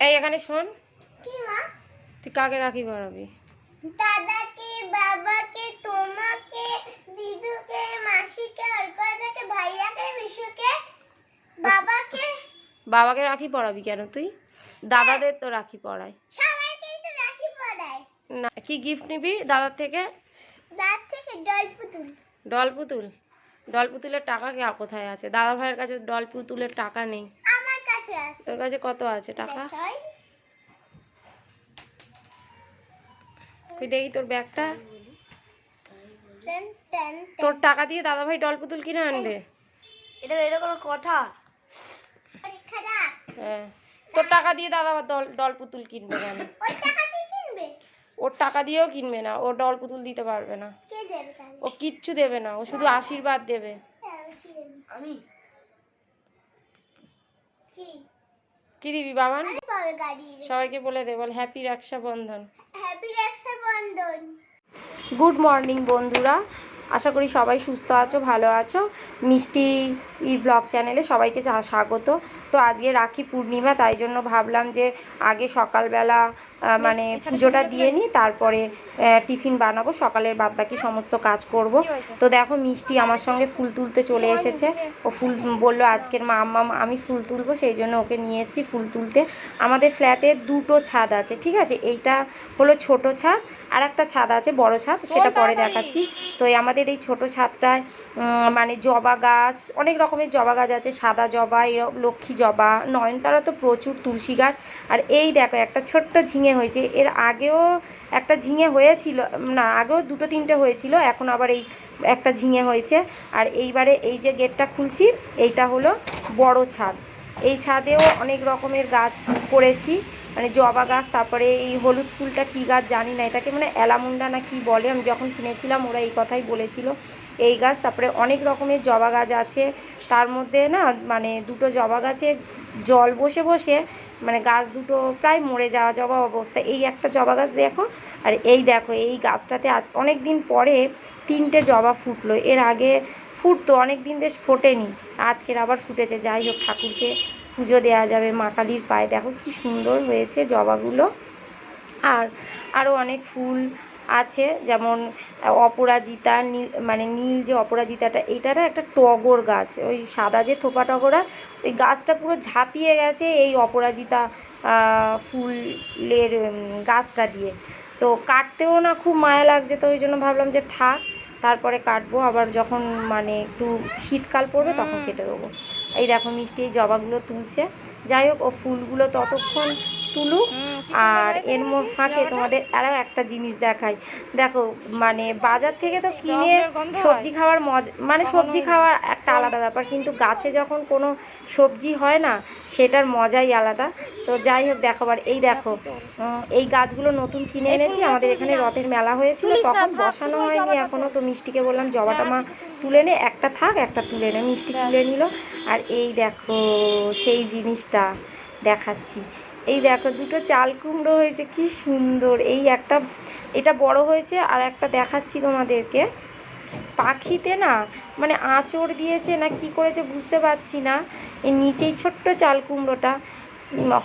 এই এখানে শোন। কি মা? তুই কাকে রাখি পড়াবি? দাদাকে বাবাকে তোমাকে দিদুকে মাসিকে অর্কদাকে ভাইয়াকে মিশুকে বাবাকে। বাবাকে রাখি পড়াবি কেন তুই? দাদাদের তো রাখি পড়াই সবাইকেই তো রাখি পড়ায়। না কি গিফট নিবি দাদার থেকে? দাঁত থেকে ডল পুতুল। ডল পুতুল? ডল পুতুলের টাকা কে কোথায় আছে? দাদা ভাইয়ের কাছে ডল পুতুলের টাকা নেই। তোর কাছে কত আছে টাকা? তুই দেখি তোর ব্যাগটা। তোর টাকা দিয়ে দাদা ভাই ডল পুতুল কিনে আনবে? এটা এটা কোনো কথা। হ্যাঁ। তোর টাকা দিয়ে দাদা ভাই ডল ডল পুতুল কিনবে কেন? ওর টাকা দিয়ে কিনবে? ওর টাকা দিয়েও কিনবে না। ও ডল পুতুল দিতে পারবে না। কে দেবে তাহলে? ও কিচ্ছু দেবে না। ও শুধু আশীর্বাদ দেবে? আমি? কি? দিবি বাবান? আরে পাবে গাড়ি। সবাইকে বলে দে বল হ্যাপি বন্ধন হ্যাপি বন্ধন গুড মর্নিং বন্ধুরা আশা করি সবাই সুস্থ আছো ভালো আছো। মিষ্টি ই ব্লগ চ্যানেলে সবাইকে চা স্বাগত। তো আজকে রাখি পূর্ণিমা তাই জন্য ভাবলাম যে আগে সকালবেলা মানে পুজোটা দিয়ে নিই তারপরে টিফিন বানাবো সকালের বাদ বাকি সমস্ত কাজ করব। তো দেখো মিষ্টি আমার সঙ্গে ফুল তুলতে চলে এসেছে। ও ফুল বলল আজকের মা আম্মা আমি ফুল তুলবো সেই জন্য ওকে নিয়ে এসেছি ফুল তুলতে। আমাদের ফ্ল্যাটে দুটো ছাদ আছে ঠিক আছে? এইটা হলো ছোট ছাদ আর একটা ছাদ আছে বড় ছাদ সেটা পরে দেখাচ্ছি। তো এই আমাদের এই ছোট ছাদটায় মানে জবা গাছ অনেক রকমের জবা গাছ আছে সাদা জবা এরকম লক্ষ্মী জবা নয়নতারা তো প্রচুর তুলসী গাছ। আর এই দেখো একটা ছোট্ট ঝিঙে হয়েছে। এর আগেও একটা ঝিঙে হয়েছিল, না, আগেও দুটো তিনটে হয়েছিল, এখন আবার এই একটা ঝিঙে হয়েছে। আর এইবারে এই যে গেটটা খুলছি, এইটা হলো বড় ছাদ। এই ছাদেও অনেক রকমের গাছ করেছি মানে জবা গাছ, তারপরে এই হলুদ ফুলটা কী গাছ জানি না, এটাকে মানে অ্যালামুন্ডা না কি বলে, আমি যখন কিনেছিলাম ওরা এই কথাই বলেছিল। এই গাছ, তারপরে অনেক রকমের জবা গাছ আছে। তার মধ্যে না মানে দুটো জবা গাছে জল বসে বসে মানে গাছ দুটো প্রায় মরে যাওয়া জবা অবস্থা। এই একটা জবা গাছ দেখো, আর এই দেখো, এই গাছটাতে আজ অনেক দিন পরে তিনটে জবা ফুটলো। এর আগে ফুটতো অনেক দিন বেশ ফোটেনি। আজকের আবার ফুটেছে। যাই হোক, ঠাকুরকে পুজো দেওয়া যাবে, মা কালীর পায়ে। দেখো কি সুন্দর হয়েছে জবাগুলো। আর আরও অনেক ফুল আছে যেমন অপরাজিতা নীল মানে নীল যে অপরাজিতাটা এইটা না একটা টগর গাছ ওই সাদা যে থোপা টগরা ওই গাছটা পুরো ঝাঁপিয়ে গেছে এই অপরাজিতা ফুলের গাছটা দিয়ে। তো কাটতেও না খুব মায়া লাগছে তো ওই জন্য ভাবলাম যে থাক তারপরে কাটবো আবার যখন মানে একটু শীতকাল পড়বে তখন কেটে দেবো। এই দেখো মিষ্টি এই জবাগুলো তুলছে যাই হোক ও ফুলগুলো ততক্ষণ তুলুক আর এর মধ্যে ফাঁকে তোমাদের আরও একটা জিনিস দেখাই। দেখো মানে বাজার থেকে তো কিনে সবজি খাওয়ার মজা মানে সবজি খাওয়া একটা আলাদা ব্যাপার। কিন্তু গাছে যখন কোনো সবজি হয় না সেটার মজাই আলাদা। তো যাই হোক দেখো আর এই দেখো এই গাছগুলো নতুন কিনে এনেছি। আমাদের এখানে রথের মেলা হয়েছিল তখন বসানো হয়নি। এখনও তো মিষ্টিকে বললাম জবাটা মা তুলে নে একটা থাক একটা তুলে নে। মিষ্টি তুলে নিল। আর এই দেখো সেই জিনিসটা দেখাচ্ছি। এই দেখো, দুটো চাল কুমড়ো হয়েছে, কি সুন্দর। এই একটা, এটা বড় হয়েছে আর একটা দেখাচ্ছি তোমাদেরকে। পাখিতে না মানে আঁচড় দিয়েছে না কি করেছে বুঝতে পারছি না। এই নিচেই ছোট্ট চাল কুমড়োটা।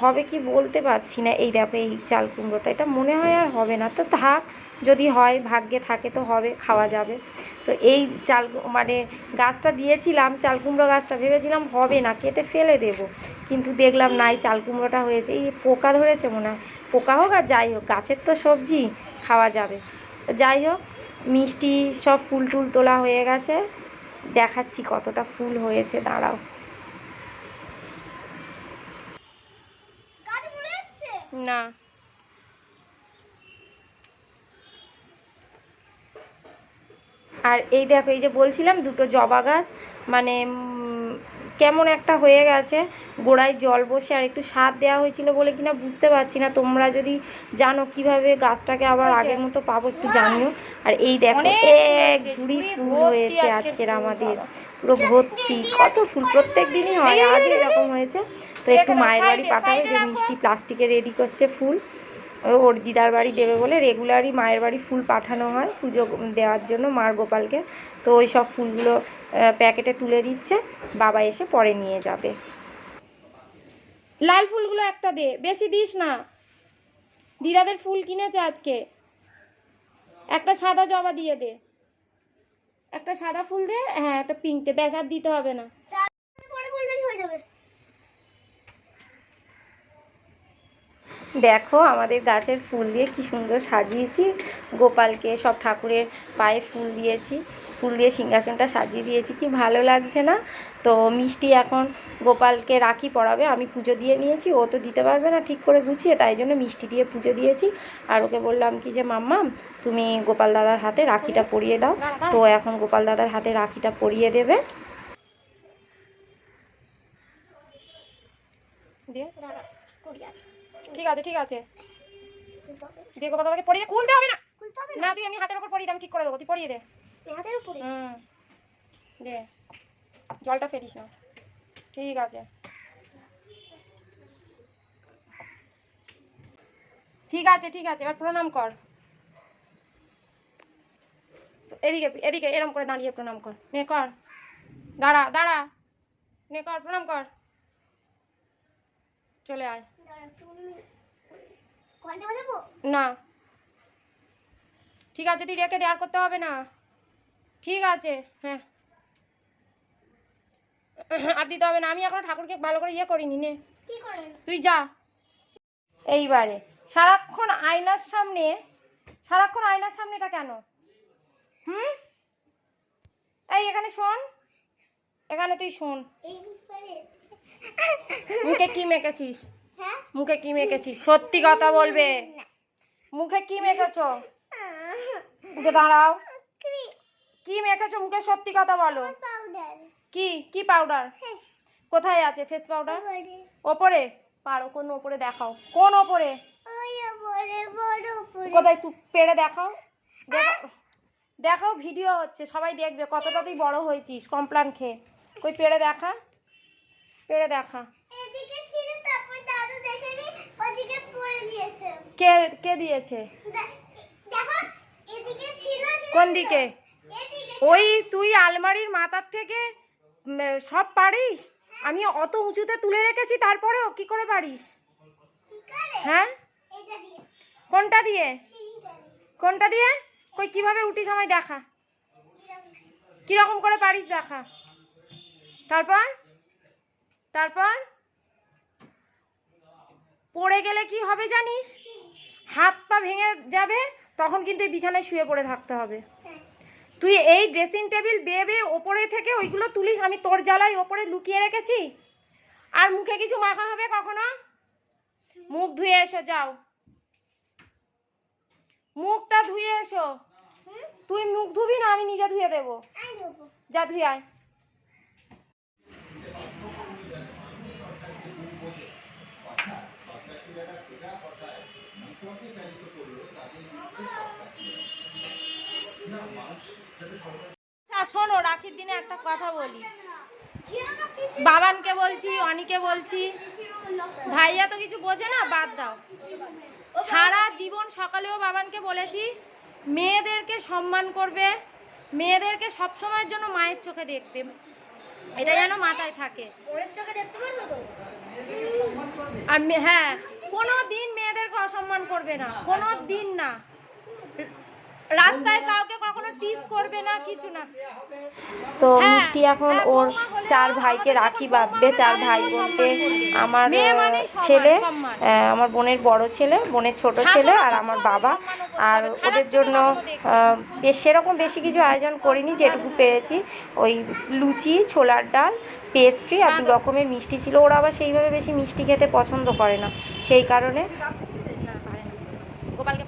হবে কি বলতে পারছি না, এই দেখো এই চাল কুমড়োটা, এটা মনে হয় আর হবে না। তো থাক, যদি হয়, ভাগ্যে থাকে তো হবে, খাওয়া যাবে। তো এই চাল মানে গাছটা দিয়েছিলাম, চাল কুমড়ো গাছটা ভেবেছিলাম হবে না, কেটে ফেলে দেব। কিন্তু দেখলাম না, এই চাল কুমড়োটা হয়েছে, এই পোকা ধরেছে মনে হয়। পোকা হোক আর যাই হোক, গাছের তো সবজি, খাওয়া যাবে। যাই হোক, মিষ্টি সব ফুল টুল তোলা হয়ে গেছে। দেখাচ্ছি কতটা ফুল হয়েছে, দাঁড়াও গাছ মরে যাচ্ছে না। আর এই দেখো এই যে বলছিলাম দুটো জবা গাছ মানে কেমন একটা হয়ে গেছে। গোড়ায় জল বসে আর একটু সার দেওয়া হয়েছিল বলে কিনা বুঝতে পারছি না। তোমরা যদি জানো কীভাবে গাছটাকে আবার আগের মতো পাবো একটু জানিও। আর এই দেখো এক ঝুড়ি ফুল হয়েছে আজকের আমাদের। পুরো ভর্তি কত ফুল প্রত্যেক দিনই হয় আজ এরকম হয়েছে। তো একটু মায়ের বাড়ি পাঠাবে যে মিষ্টি প্লাস্টিকে রেডি করছে ফুল। ওর দিদার বাড়ি দেবে বলে রেগুলারই মায়ের বাড়ি ফুল পাঠানো হয় পুজো দেওয়ার জন্য মার গোপালকে। তো ওই সব ফুলগুলো প্যাকেটে তুলে দিচ্ছে বাবা এসে পরে নিয়ে যাবে। লাল ফুলগুলো একটা দে বেশি দিস না। দিদাদের ফুল কিনেছে আজকে। একটা সাদা জবা দিয়ে দে। একটা সাদা ফুল দে হ্যাঁ একটা পিঙ্ক দে ব্যাস আর দিতে হবে না। হয়ে দেখো আমাদের গাছের ফুল দিয়ে কি সুন্দর সাজিয়েছি। গোপালকে সব ঠাকুরের পায়ে ফুল দিয়েছি। ফুল দিয়ে সিংহাসনটা সাজিয়ে দিয়েছি। কি ভালো লাগছে না? তো মিষ্টি এখন গোপালকে রাখি পরাবে আমি পুজো দিয়ে নিয়েছি ও তো দিতে পারবে না ঠিক করে গুছিয়ে তাই জন্য মিষ্টি দিয়ে পুজো দিয়েছি। আর ওকে বললাম কি যে মাম্মা তুমি গোপাল দাদার হাতে রাখিটা পরিয়ে দাও। তো এখন গোপাল দাদার হাতে রাখিটা পরিয়ে দেবে। দিয়ে ঠিক আছে ঠিক আছে। দিয়ে গোপাল দাদাকে পরিয়ে খুলতে হবে না। তুই আমি হাতের উপর পরিয়ে দে আমি ঠিক করে দেবো তুই পরিয়ে দে। হাতের উপরে? হুম। দে জলটা ফেলিস না। ঠিক আছে। ঠিক আছে ঠিক আছে এবার প্রণাম কর। এদিকে এদিকে এরম করে দাঁড়িয়ে প্রণাম কর। নে কর। দাঁড়া দাঁড়া। নে কর প্রণাম কর। চলে আয়। না। ঠিক আছে তুই রেখে দেওয়ার করতে হবে না। ঠিক আছে হ্যাঁ। আর দিতে হবে না আমি এখন ঠাকুরকে ভালো করে ইয়ে করিনি নে। তুই যা। এইবারে সারাক্ষণ আয়নার সামনে সারাক্ষণ আয়নার সামনে এটা কেন? হুম? এই এখানে শোন। এখানে তুই শোন। মুখে কি মেখেছিস? হ্যাঁ? মুখে কি মেখেছিস? সত্যি কথা বলবে। মুখে কি মেখেছো? উঠে দাঁড়াও। কি মেখেছো মুখে? সত্যি কথা বলো। কি? কি পাউডার কোথায় আছে ফেস পাউডার ওপরে। পারো কোন ওপরে দেখাও। কোন ওপরে? কোথায়? তুই পেড়ে দেখাও। দেখাও ভিডিও হচ্ছে। সবাই দেখবে কতটা তুই বড় হয়েছিস কমপ্লান খেয়ে। কই পেড়ে দেখা? পেড়ে দেখা। এদিকে ছিল তারপর দাদু দেখেনি ওদিকে পড়ে দিয়েছে। কে কে দিয়েছে? দেখো এদিকে ছিল ছিল, কোন দিকে? ওই তুই আলমারির মাথার থেকে সব পারিস? আমি অত উঁচুতে তুলে রেখেছি, তারপরেও কি করে পারিস? হ্যাঁ? কোনটা দিয়ে? কোনটা দিয়ে? কই, কীভাবে উঠিস আমায় দেখা? কীরকম? করে পারিস দেখা? তারপর? তারপর? পড়ে গেলে কি হবে জানিস? হাত পা ভেঙে যাবে, তখন কিন্তু এই বিছানায় শুয়ে পড়ে থাকতে হবে। হ্যাঁ। তুই এই ড্রেসিং টেবিল বেয়ে বেয়ে ওপরে থেকে ওইগুলো তুলিস, আমি তোর জ্বালায় ওপরে লুকিয়ে রেখেছি। আর মুখে কিছু মাখা হবে কখনো? মুখ ধুয়ে এসো, যাও। মুখটা ধুয়ে এসো। তুই মুখ ধুবি না, আমি নিজে ধুয়ে দেবো। যা, ধুয়ে আয়। আচ্ছা শোনো রাখির দিনে একটা কথা বলি। বাবানকে বলছি অনিকে বলছি ভাইয়া তো কিছু বোঝে না বাদ দাও। সারা জীবন সকালেও বাবানকে বলেছি মেয়েদেরকে সম্মান করবে মেয়েদেরকে সব সময়ের জন্য মায়ের চোখে দেখবে। এটা যেন মাথায় থাকে। ওর চোখে দেখতে পারব তো? আর হ্যাঁ কোনো দিন মেয়েদেরকে অসম্মান করবে না কোনো দিন না। রাস্তায় কাউকে কখনো টিস করবে না কিছু না। তো হ্যাঁ, মিষ্টি এখন ওর চার ভাইকে রাখি বাঁধবে চার ভাই বলতে আমার মানে ছেলে আমার বোনের বড় ছেলে বোনের ছোট ছেলে আর আমার বাবা। আর ওদের জন্য বেশ সেরকম বেশি কিছু আয়োজন করিনি যেটুকু পেরেছি। ওই লুচি ছোলার ডাল পেস্ট্রি আর দু রকমের মিষ্টি ছিল। ওরা আবার সেইভাবে বেশি মিষ্টি খেতে পছন্দ করে না। সেই কারণে গোপালকে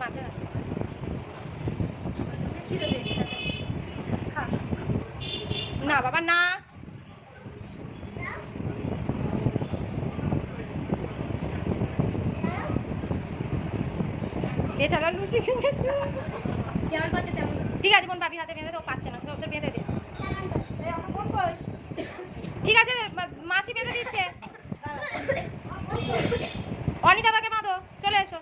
না বাবা না। এছাড়া লুচি যেমন পাচ্ছে তেমন? ঠিক আছে বোন বাবির হাতে বেঁধে দে ও পাচ্ছে না ওদের বেঁধে দে। ঠিক আছে মাসি বেঁধে দিচ্ছে অনিতা তাকে বাঁধো চলে এসো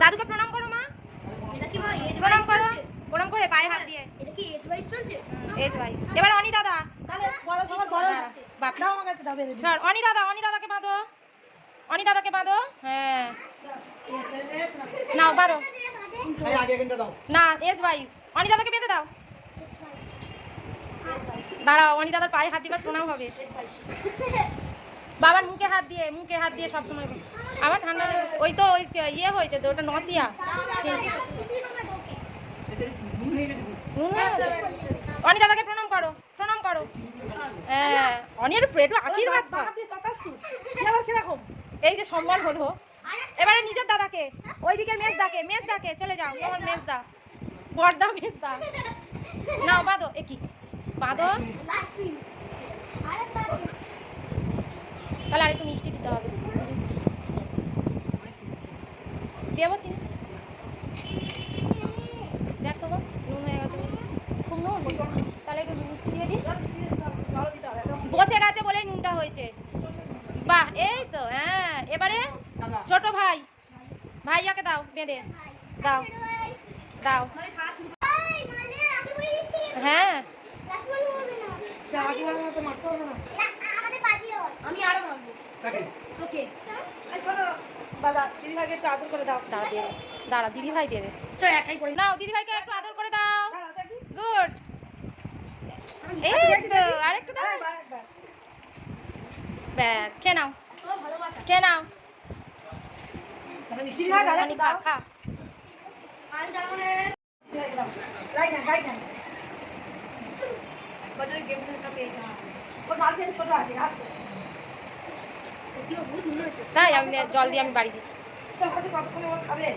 দাদুকে প্রণাম করো মা এটা কি মা এজ প্রণাম করো প্রণাম করে পায়ে হাত দিয়ে এটা কি এজ ওয়াইজ চলছে এজ ভাই এবার অনি দাদা তাহলে বড় সবার বড় বাপ দাও বেঁধে দিই। ছাড় অনি দাদা অনি দাদাকে বাঁধো অনি দাদাকে বাঁধো হ্যাঁ নাও বাঁধো দাও না এস বাইশ অনি দাদাকে বেঁধে দাও দাঁড়াও অনি দাদার পায়ে হাত দিবার প্রণাম হবে বাবার মুখে হাত দিয়ে মুখে হাত দিয়ে সব সময় আবার ঠান্ডা লেগেছে ওই তো ওই ইয়ে হয়েছে তো ওটা নসিয়া এতে নুন হয়ে গেছে নুন হয়ে গেছে? অনি দাদাকে প্রণাম করো প্রণাম করো। হ্যাঁ অনি একটু আশীর্বাদ এই যে সম্মান হলো। এবারে নিজের দাদাকে ওই দিকের মেজ দাকে মেজ দাকে চলে যাও। তোমার মেজ দা বর্দা মেজ দা নাও বাঁধো এ কি? বাঁধো তাহলে আরেকটু মিষ্টি দিতে হবে। দেবো চিনি দেখ তো গো, নুন হয়ে গেছে বলে। খুব নুন তাহলে একটু মিষ্টি দিয়ে। বসে গেছে বলেই নুনটা হয়েছে বাহ এই তো হ্যাঁ এবারে দাদা। ছোট ভাই ভাইয়াকে দাও বেঁধে দাও দাও হ্যাঁ যা, আগে বলার মতো মারতে হবে না। আমি আরও ওকে দাদা, দিদিভাইকে একটু আদর করে দাও। দাঁড়া দেবে দাঁড়া দিদি ভাই দেবে একাই করি। নাও দিদি ভাইকে একটু আদর করে দাও গুড এই তো আরেকটু দাও। ব্যাস খেয়ে নাও। খেয়ে নাও। খা। হ্যাঁ। তাই আমি জল দিয়ে আমি বাড়ি দিচ্ছি। খাবে?